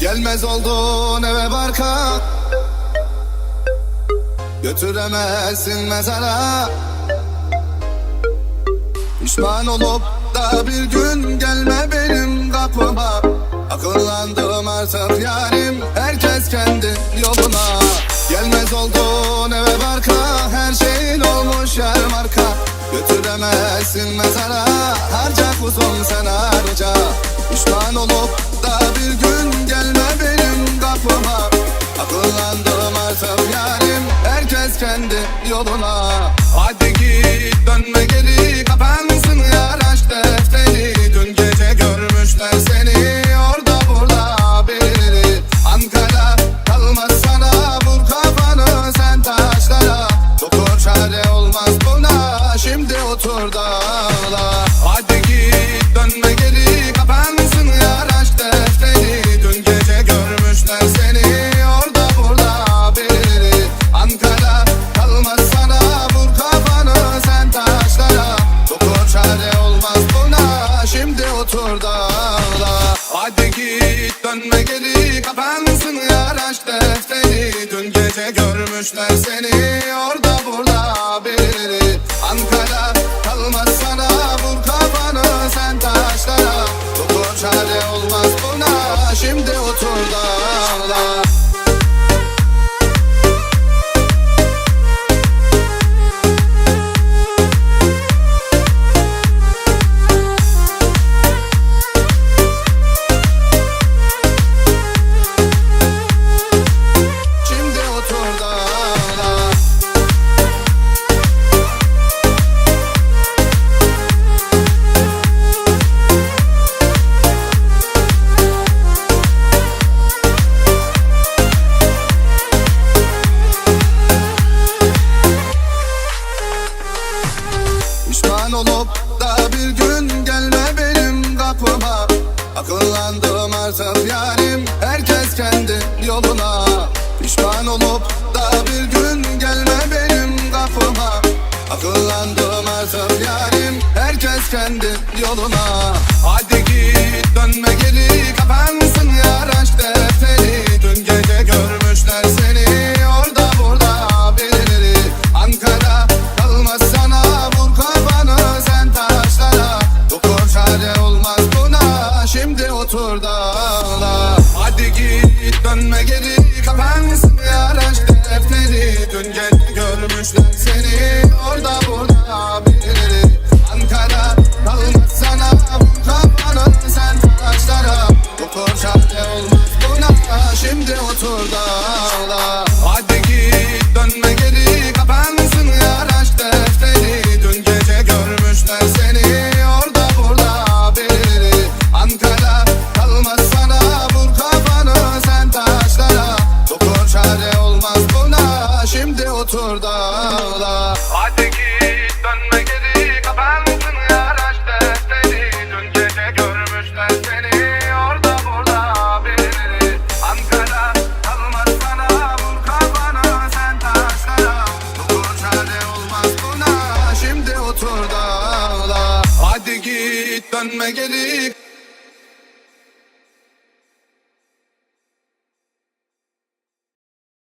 Gelmez oldun eve barka. Götüremezsin mezara. Pişman olup da bir gün gelme benim kapıma. Akıllandım artık yarim Herkes kendi yoluna. Gelmez oldun eve barka Her şeyin olmuş yer marka. Götüremezsin mezara Harca kuzum sen harca. Pişman olup Kendi yoluna. Hadi git dönme görmüşler seni Orada Pişman olup da bir gün gelme benim kapıma. Akıllandım artık yarim Herkes kendi yoluna. Pişman olup da bir gün gelme benim kapıma. Akıllandım artık yarim Herkes kendi yoluna. Hadi git dönme geri Kapansın Otur da ağla Hadi git dönme geri. Kapansın yar aşk defteri. Dün gece görmüşler seni Orada Şimdi otur da ağla Hadi git dönme geri Kapansın yar aşk defteri Dün gece görmüşler seni Orada burada birileri. Ankara kalmaz sana Vur kafanı sen taşlara Doktor çare olmaz buna Şimdi otur da ağla Hadi git dönme geri